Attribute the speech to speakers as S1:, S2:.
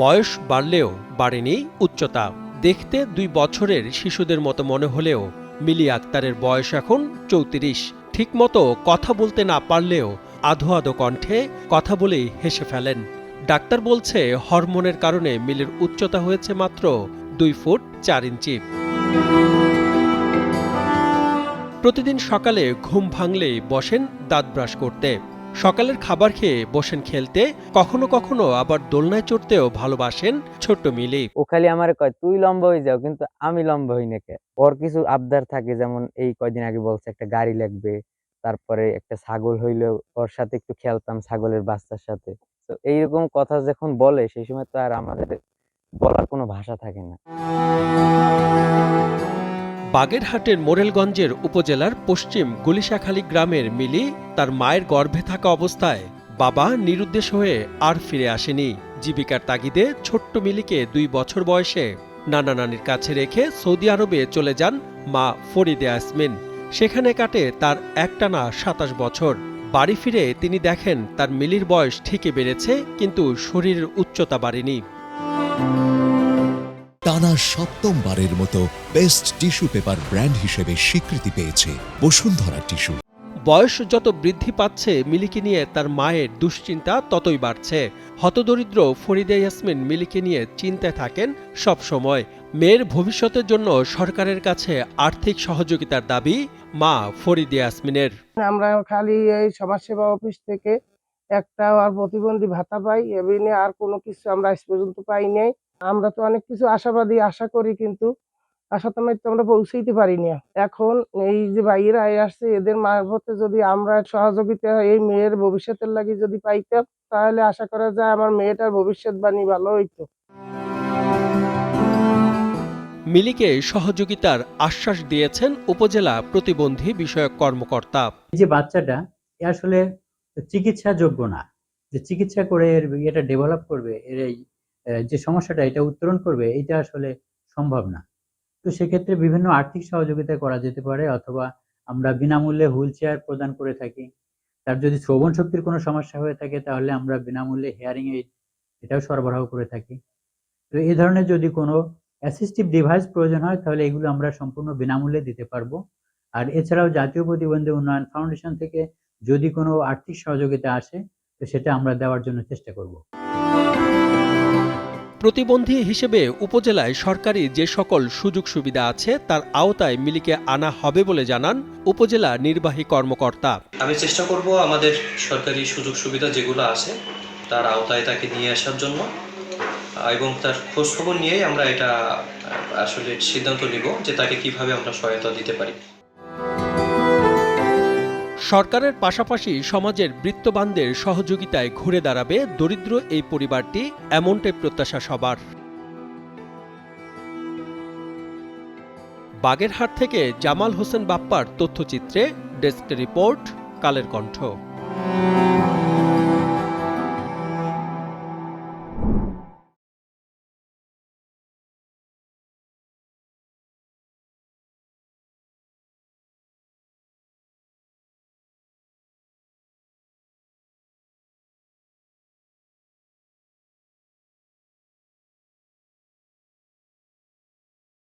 S1: বয়স বাড়লেও বাড়েনি উচ্চতা। দেখতে দুই বছরের শিশুদের মতো মনে হলেও মিলি আক্তারের বয়স এখন চৌত্রিশ। ঠিকমতো কথা বলতে না পারলেও আধো আধো কণ্ঠে কথা বলেই হেসে ফেলেন। ডাক্তার বলছে, হরমোনের কারণে মিলির উচ্চতা হয়েছে মাত্র দুই ফুট চার ইঞ্চি। প্রতিদিন সকালে ঘুম ভাঙলেই বসেন দাঁত ব্রাশ করতে। সকালের খাবার খেয়ে বসেন খেলতে, কখনো কখনো আবার দোলনায় চড়তেও ভালোবাসেন ছোট্ট মিলি।
S2: ও খালি আমার কয়, তুই লম্বা হয়ে যাও, কিন্তু আমি লম্বা হই না কে? ওর কিছু আবদার থাকে, যেমন এই কয়দিন আগে বলছে একটা গাড়ি লাগবে, তারপরে একটা ছাগল হইল, ওর সাথে একটু খেলতাম ছাগলের বাচ্চার সাথে। তো এইরকম কথা যখন বলে, সেই সময় তো আর আমাদের বলার কোনো ভাষা থাকে না।
S1: বাগেরহাটের মোরেলগঞ্জের উপজেলার পশ্চিম গুলিশাখালী গ্রামের মিলি তার মায়ের গর্ভে থাকা অবস্থায় বাবা নিরুদ্দেশ হয়ে আর ফিরে আসেনি। জীবিকার তাগিদে ছোট্ট মিলিকে দুই বছর বয়সে নানা নানির কাছে রেখে সৌদি আরবে চলে যান মা ফরিদে আসমিন সেখানে কাটে তার একটানা সাতাশ বছর। বাড়ি ফিরে তিনি দেখেন তার মিলির বয়স ঠিকই বেড়েছে, কিন্তু শরীরের উচ্চতা বাড়েনি।
S3: টানা সপ্তমবারের মতো বেস্ট টিস্যু পেপার ব্র্যান্ড হিসেবে স্বীকৃতি পেয়েছে বসুন্ধরা টিস্যু।
S1: বয়স যত বৃদ্ধি পাচ্ছে মিলিকে নিয়ে তার মায়ের দুশ্চিন্তা ততই বাড়ছে। হতদরিদ্র ফরিদা ইয়াসমিন মিলিকে নিয়ে চিন্তায় থাকেন সব সময় মেয়ের ভবিষ্যতের জন্য সরকারের কাছে আর্থিক সহযোগিতার দাবি মা ফরিদা ইয়াসমিনের।
S4: আমরা খালি এই সমাজসেবা অফিস থেকে একটা আর প্রতিবন্ধী ভাতা পাই এমনি আর কোনো কিছু আমরা আজ পর্যন্ত পাই নাই। আমরা তো অনেক কিছু আশাবাদী আশা করি কিন্তু আশাতনায় তো আমরা পৌঁছাইতে পারি না। এখন এই যে আয় আসছে এদের মারফতে যদি আমরা সহযোগিতা এই মেয়ের ভবিষ্যতের লাগি যদি পাইতাম তাহলে আশা করা যায় আমার মেয়েটার ভবিষ্যৎবাণী ভালো হইতো।
S1: মিলিকে সহযোগিতার আশ্বাস দিয়েছেন উপজেলা প্রতিবন্ধী বিষয়ক কর্মকর্তা।
S5: এই যে বাচ্চাটা এ আসলে চিকিৎসা যোগ্য না। যে চিকিৎসা করে এর এটা ডেভেলপ করবে এর এই যে সমস্যাটা, এটা উত্তরণ করবে, এটা আসলে সম্ভব না। তো সেক্ষেত্রে বিভিন্ন আর্থিক সহযোগিতা করা যেতে পারে, অথবা আমরা বিনামূল্যে হুইল চেয়ার প্রদান করে থাকি। তার যদি শ্রবণ শক্তির কোনো সমস্যা হয়ে থাকে, তাহলে আমরা বিনামূল্যে হেয়ারিং এইড, এটাও সরবরাহ করে থাকি। তো এই ধরনের যদি কোনো অ্যাসিস্টিভ ডিভাইস প্রয়োজন হয়, তাহলে এগুলো আমরা সম্পূর্ণ বিনামূল্যে দিতে পারব। আর এছাড়াও জাতীয় প্রতিবন্ধী উন্নয়ন ফাউন্ডেশন থেকে যদি কোনো আর্থিক সহযোগিতা আসে, তো সেটা আমরা দেওয়ার জন্য চেষ্টা করব।
S1: প্রতিবন্ধী হিসেবে উপজেলায় সরকারি যে সকল সুযোগ সুবিধা আছে, তার আওতায় মিলিকে আনা হবে বলে জানান উপজেলা নির্বাহী কর্মকর্তা।
S6: আমি চেষ্টা করব আমাদের সরকারি সুযোগ সুবিধা যেগুলো আছে, তার আওতায় তাকে নিয়ে আসার জন্য, এবং তার খোঁজ খবর নিয়েই আমরা এটা, আসলে সিদ্ধান্ত নিব যে তাকে কীভাবে আমরা সহায়তা দিতে পারি।
S1: সরকারের পাশাপাশি সমাজের বৃত্তবানদের সহযোগিতায় ঘুরে দাঁড়াবে দরিদ্র এই পরিবারটি, এমনটাই প্রত্যাশা সবার। বাগেরহাট থেকে জামাল হোসেন বাপ্পার তথ্যচিত্রে ডেস্ক রিপোর্ট, কালের কণ্ঠ।